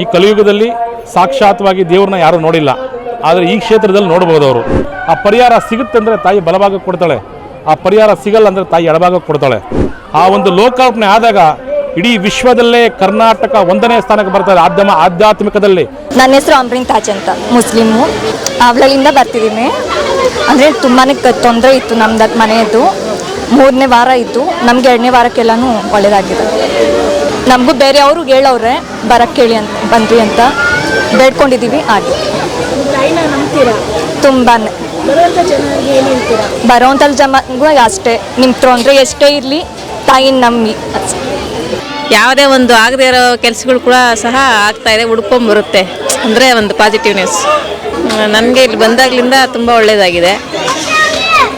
ಈ ಕಲಿಯುಗದಲ್ಲಿ ಸಾಕ್ಷಾತ್ವಾಗಿ ದೇವ್ರನ್ನ ಯಾರೂ ನೋಡಿಲ್ಲ. ಆದರೆ ಈ ಕ್ಷೇತ್ರದಲ್ಲಿ ನೋಡ್ಬೋದು ಅವರು. ಆ ಪರಿಹಾರ ಸಿಗುತ್ತೆ ಅಂದರೆ ತಾಯಿ ಬಲಭಾಗ ಕೊಡ್ತಾಳೆ. ಆ ಪರಿಹಾರ ಸಿಗಲ್ಲ ಅಂದರೆ ತಾಯಿ ಎಡಭಾಗ ಕೊಡ್ತಾಳೆ. ಆ ಒಂದು ಲೋಕಾರ್ಪಣೆ ಆದಾಗ ಇಡೀ ವಿಶ್ವದಲ್ಲೇ ಕರ್ನಾಟಕ ಒಂದನೇ ಸ್ಥಾನಕ್ಕೆ ಬರ್ತಾರೆ ಆದ್ಯಮ ಆಧ್ಯಾತ್ಮಿಕದಲ್ಲಿ. ನನ್ನ ಹೆಸರು ಅಮ್ರಿನ್ ತಾಜ್ ಅಂತ. ಮುಸ್ಲಿಮು. ಅವಳಲ್ಲಿಂದ ಬರ್ತಿದ್ದೀನಿ. ಅಂದರೆ ತುಂಬಾ ತೊಂದರೆ ಇತ್ತು ನಮ್ದು ಮನೆಯದು ಮೂರನೇ ವಾರ ಇತ್ತು ನಮಗೆ ಎರಡನೇ ವಾರಕ್ಕೆಲ್ಲನೂ ಒಳ್ಳೇದಾಗಿದೆ. ನಮಗೂ ಬೇರೆ ಅವರು ಹೇಳವ್ರೆ ಬರಕ್ಕೆ ಕೇಳಿ ಅಂತ ಬಂದ್ವಿ ಅಂತ. ಬೇಡ್ಕೊಂಡಿದ್ದೀವಿ ಹಾಗೆ. ತುಂಬಾ ಬರುವಂಥ ಜನರಿಗೆ ಏನು ಹೇಳ್ತೀರಾ? ಬರೋವಂಥ ಜಮಗೂ ಅಷ್ಟೇ. ನಿಮ್ಮ ಅಂದರೆ ಎಷ್ಟೇ ಇರಲಿ ತಾಯಿನ ನಂಬಿ. ಅಷ್ಟೇ. ಯಾವುದೇ ಒಂದು ಆಗದೇ ಇರೋ ಕೆಲಸಗಳು ಕೂಡ ಸಹ ಆಗ್ತಾ ಇದೆ ಹುಡ್ಕೊಂಬರುತ್ತೆ ಅಂದರೆ ಒಂದು ಪಾಸಿಟಿವ್ನೆಸ್ ನನಗೆ ಇಲ್ಲಿ ಬಂದಾಗಲಿಂದ ತುಂಬ ಒಳ್ಳೆಯದಾಗಿದೆ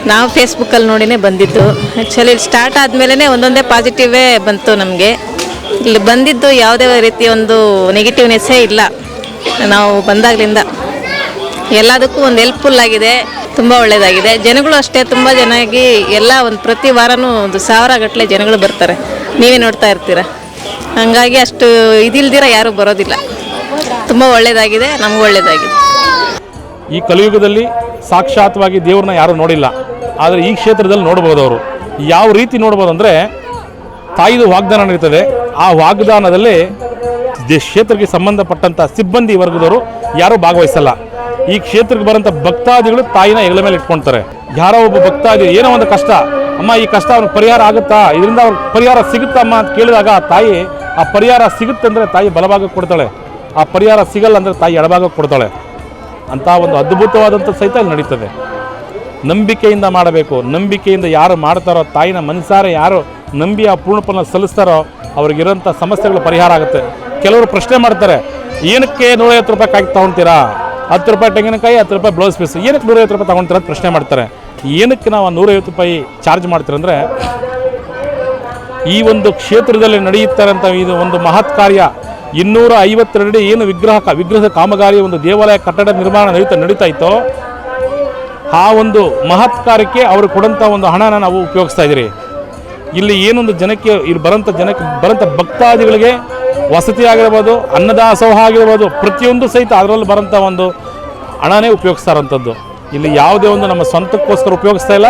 ನಾವು ಫೇಸ್ಬುಕ್ಕಲ್ಲಿ ನೋಡಿನೇ ಬಂದಿದ್ದು. ಆ್ಯಕ್ಚುಲಿ ಇಲ್ಲಿ ಸ್ಟಾರ್ಟ್ ಆದಮೇಲೆ ಒಂದೊಂದೇ ಪಾಸಿಟಿವೇ ಬಂತು ನಮಗೆ. ಇಲ್ಲಿ ಬಂದಿದ್ದು ಯಾವುದೇ ರೀತಿಯ ಒಂದು ನೆಗೆಟಿವ್ನೆಸ್ಸೇ ಇಲ್ಲ. ನಾವು ಬಂದಾಗಲಿಂದ ಎಲ್ಲದಕ್ಕೂ ಒಂದು ಹೆಲ್ಪ್ಫುಲ್ ಆಗಿದೆ, ತುಂಬ ಒಳ್ಳೆಯದಾಗಿದೆ ಜನಗಳು ಅಷ್ಟೇ, ತುಂಬ ಚೆನ್ನಾಗಿ ಎಲ್ಲ ಒಂದು ಪ್ರತಿ ವಾರನೂ ಒಂದು ಸಾವಿರ ಗಟ್ಟಲೆ ಜನಗಳು ಬರ್ತಾರೆ. ನೀವೇ ನೋಡ್ತಾ ಇರ್ತೀರ. ಹಾಗಾಗಿ ಅಷ್ಟು ಇದಿಲ್ದಿರ ಯಾರೂ ಬರೋದಿಲ್ಲ. ತುಂಬ ಒಳ್ಳೆಯದಾಗಿದೆ ನಮಗೂ ಒಳ್ಳೆಯದಾಗಿದೆ ಈ ಕಲಿಯುಗದಲ್ಲಿ ಸಾಕ್ಷಾತ್ವಾಗಿ ದೇವ್ರನ್ನ ಯಾರೂ ನೋಡಿಲ್ಲ. ಆದರೆ ಈ ಕ್ಷೇತ್ರದಲ್ಲಿ ನೋಡ್ಬೋದು ಅವರು. ಯಾವ ರೀತಿ ನೋಡ್ಬೋದು ಅಂದರೆ ತಾಯಿದು ವಾಗ್ದಾನ ನಡೀತದೆ ಆ ವಾಗ್ದಾನದಲ್ಲಿ ಕ್ಷೇತ್ರಕ್ಕೆ ಸಂಬಂಧಪಟ್ಟಂಥ ಸಿಬ್ಬಂದಿ ವರ್ಗದವರು ಯಾರೂ ಭಾಗವಹಿಸಲ್ಲ. ಈ ಕ್ಷೇತ್ರಕ್ಕೆ ಬರೋಂಥ ಭಕ್ತಾದಿಗಳು ತಾಯಿನ ಹೆಗಲ ಮೇಲೆ ಇಟ್ಕೊಳ್ತಾರೆ ಯಾರೋ ಒಬ್ಬ ಭಕ್ತಾದಿ ಏನೋ ಒಂದು ಕಷ್ಟ, ಅಮ್ಮ, ಈ ಕಷ್ಟ ಅವ್ರಿಗೆ ಪರಿಹಾರ ಆಗುತ್ತಾ? ಇದರಿಂದ ಅವ್ರಿಗೆ ಪರಿಹಾರ ಸಿಗುತ್ತಾ ಅಮ್ಮ? ಅಂತ ಕೇಳಿದಾಗ ಆ ತಾಯಿ, ಆ ಪರಿಹಾರ ಸಿಗುತ್ತೆ ಅಂದರೆ ತಾಯಿ ಬಲಭಾಗ ಕೊಡ್ತಾಳೆ. ಆ ಪರಿಹಾರ ಸಿಗಲ್ಲ ಅಂದರೆ ತಾಯಿ ಎಡಭಾಗ ಕೊಡ್ತಾಳೆ. ಅಂತ ಒಂದು ಅದ್ಭುತವಾದಂಥ ಸಹಿತ ಅಲ್ಲಿ ನಡೀತದೆ. ನಂಬಿಕೆಯಿಂದ ಮಾಡಬೇಕು. ನಂಬಿಕೆಯಿಂದ ಯಾರು ಮಾಡ್ತಾರೋ ತಾಯಿನ ಮನಸಾರೆ ಯಾರು ನಂಬಿ ಆ ಪೂರ್ಣಪನ್ನ ಸಲ್ಲಿಸ್ತಾರೋ ಅವ್ರಿಗಿರೋಂಥ ಸಮಸ್ಯೆಗಳು ಪರಿಹಾರ ಆಗುತ್ತೆ. ಕೆಲವರು ಪ್ರಶ್ನೆ ಮಾಡ್ತಾರೆ, ಏನಕ್ಕೆ ನೂರೈವತ್ತು ರೂಪಾಯಿ ಕಾಯಿ ತೊಗೊಳ್ತೀರಾ ಹತ್ತು ರೂಪಾಯಿ ತೆಂಗಿನಕಾಯಿ, ಹತ್ತು ರೂಪಾಯಿ ಬ್ಲೌಸ್ ಪೀಸ್ ಏನಕ್ಕೆ ನೂರೈವತ್ತು ರೂಪಾಯಿ ತೊಗೊಳ್ತೀರಾ ಅಂತ ಪ್ರಶ್ನೆ ಮಾಡ್ತಾರೆ. ಏನಕ್ಕೆ ನಾವು ಆ ನೂರೈವತ್ತು ರೂಪಾಯಿ ಚಾರ್ಜ್ ಮಾಡ್ತೀರಂದರೆ ಈ ಒಂದು ಕ್ಷೇತ್ರದಲ್ಲಿ ನಡೆಯುತ್ತಾರಂಥ ಇದು ಒಂದು ಮಹತ್ ಕಾರ್ಯ. ಇನ್ನೂರ ಐವತ್ತೆರಡು ಏನು ವಿಗ್ರಹ ವಿಗ್ರಹದ ಕಾಮಗಾರಿ ಒಂದು ದೇವಾಲಯ ಕಟ್ಟಡ ನಿರ್ಮಾಣ ನಡೀತಾ ನಡೀತಾ ಇತ್ತೋ, ಆ ಒಂದು ಮಹತ್ ಕಾರ್ಯಕ್ಕೆ ಅವರು ಕೊಡಂಥ ಒಂದು ಹಣನ ನಾವು ಉಪಯೋಗಿಸ್ತಾ ಇದ್ದೀರಿ. ಇಲ್ಲಿ ಏನೊಂದು ಜನಕ್ಕೆ ಇಲ್ಲಿ ಬರೋಂಥ ಜನಕ್ಕೆ ಬರೋಂಥ ಭಕ್ತಾದಿಗಳಿಗೆ ವಸತಿ ಆಗಿರ್ಬೋದು, ಅನ್ನದಾಸೋಹ ಆಗಿರ್ಬೋದು, ಪ್ರತಿಯೊಂದು ಸಹಿತ ಅದರಲ್ಲಿ ಬರೋಂಥ ಒಂದು ಹಣನೇ ಉಪಯೋಗಿಸ್ತಾರಂಥದ್ದು ಇಲ್ಲಿ ಯಾವುದೇ ಒಂದು ನಮ್ಮ ಸ್ವಂತಕ್ಕೋಸ್ಕರ ಉಪಯೋಗಿಸ್ತಾ ಇಲ್ಲ,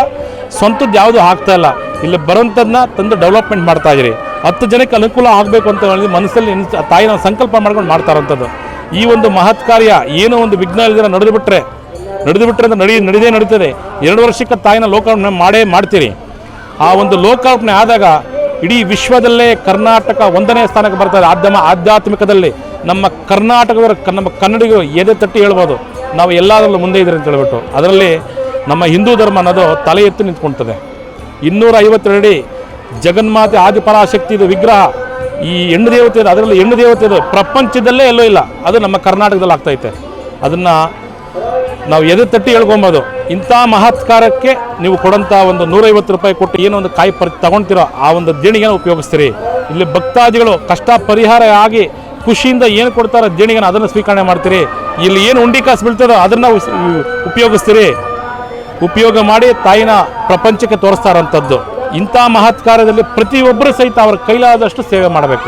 ಸ್ವಂತದ್ದು ಯಾವುದು ಆಗ್ತಾ ಇಲ್ಲ. ಇಲ್ಲಿ ಬರೋಂಥದ್ದನ್ನ ತಂದು ಡೆವಲಪ್ಮೆಂಟ್ ಮಾಡ್ತಾ ಇದ್ದೀರಿ. ಹತ್ತು ಜನಕ್ಕೆ ಅನುಕೂಲ ಆಗಬೇಕು ಅಂತ ಹೇಳಿ ಮನಸ್ಸಲ್ಲಿ ತಾಯಿ ತಾಯಿನ ಸಂಕಲ್ಪ ಮಾಡ್ಕೊಂಡು ಮಾಡ್ತಾ ಇರೋಂಥದ್ದು ಈ ಒಂದು ಮಹತ್ ಕಾರ್ಯ ಏನೋ ಒಂದು ವಿಘ್ನ ಇಲ್ಲದ ನಡೆದು ಬಿಟ್ಟರೆ ನಡೆದು ಬಿಟ್ಟರೆ ಅಂತ ನಡಿ, ನಡೆದೇ ನಡೀತದೆ. ಎರಡು ವರ್ಷಕ್ಕೆ ತಾಯಿನ ಲೋಕ ಮಾಡೇ ಮಾಡ್ತೀರಿ. ಆ ಒಂದು ಲೋಕಾರ್ಪಣೆ ಆದಾಗ ಇಡೀ ವಿಶ್ವದಲ್ಲೇ ಕರ್ನಾಟಕ ಒಂದನೇ ಸ್ಥಾನಕ್ಕೆ ಬರ್ತಾರೆ ಆದ್ಯಮ ಆಧ್ಯಾತ್ಮಿಕದಲ್ಲಿ ನಮ್ಮ ಕರ್ನಾಟಕದವರು ನಮ್ಮ ಕನ್ನಡಿಗರು ಎದೆ ತಟ್ಟಿ ಹೇಳ್ಬೋದು. ನಾವು ಎಲ್ಲದರಲ್ಲೂ ಮುಂದೆ ಇದ್ದೀರಿ ಅಂತ ಹೇಳ್ಬಿಟ್ಟು. ಅದರಲ್ಲಿ ನಮ್ಮ ಹಿಂದೂ ಧರ್ಮ ಅನ್ನೋದು ತಲೆ ಎತ್ತಿ ನಿಂತ್ಕೊಳ್ತದೆ. ಇನ್ನೂರ ಐವತ್ತೆರಡು ಜಗನ್ಮಾತೆ ಆದಿಪರಾಶಕ್ತಿದು ವಿಗ್ರಹ. ಈ ಹೆಣ್ಣು ದೇವತೆ, ಅದರಲ್ಲಿ ಹೆಣ್ಣು ದೇವತೆ ಪ್ರಪಂಚದಲ್ಲೇ ಎಲ್ಲೋ ಇಲ್ಲ. ಅದು ನಮ್ಮ ಕರ್ನಾಟಕದಲ್ಲಿ ಆಗ್ತೈತೆ ಅದನ್ನು ನಾವು ಎದೆ ತಟ್ಟಿ ಹೇಳ್ಕೊಬೋದು. ಇಂಥ ಮಹತ್ಕಾರಕ್ಕೆ ನೀವು ಕೊಡೋಂಥ ಒಂದು ನೂರೈವತ್ತು ರೂಪಾಯಿ ಕೊಟ್ಟು ಏನೋ ಒಂದು ಕಾಯಿ ಪರಿ ತಗೊಳ್ತಿರೋ ಆ ಒಂದು ದೇಣಿಗೆನ ಉಪಯೋಗಿಸ್ತೀರಿ. ಇಲ್ಲಿ ಭಕ್ತಾದಿಗಳು ಕಷ್ಟ ಪರಿಹಾರ ಆಗಿ ಖುಷಿಯಿಂದ ಏನು ಕೊಡ್ತಾರೋ ದೇಣಿಗೆನ ಅದನ್ನು ಸ್ವೀಕರಣೆ ಮಾಡ್ತೀರಿ. ಇಲ್ಲಿ ಏನು ಉಂಡಿ ಕಾಸು ಬೀಳ್ತದೋ ಅದನ್ನು ಉಪಯೋಗಿಸ್ತೀರಿ. ಉಪಯೋಗ ಮಾಡಿ ತಾಯಿನ ಪ್ರಪಂಚಕ್ಕೆ ತೋರಿಸ್ತಾರಂಥದ್ದು. ಇಂಥ ಮಹತ್ಕಾರದಲ್ಲಿ ಪ್ರತಿಯೊಬ್ಬರು ಸಹಿತ ಅವರ ಕೈಲಾದಷ್ಟು ಸೇವೆ ಮಾಡಬೇಕು.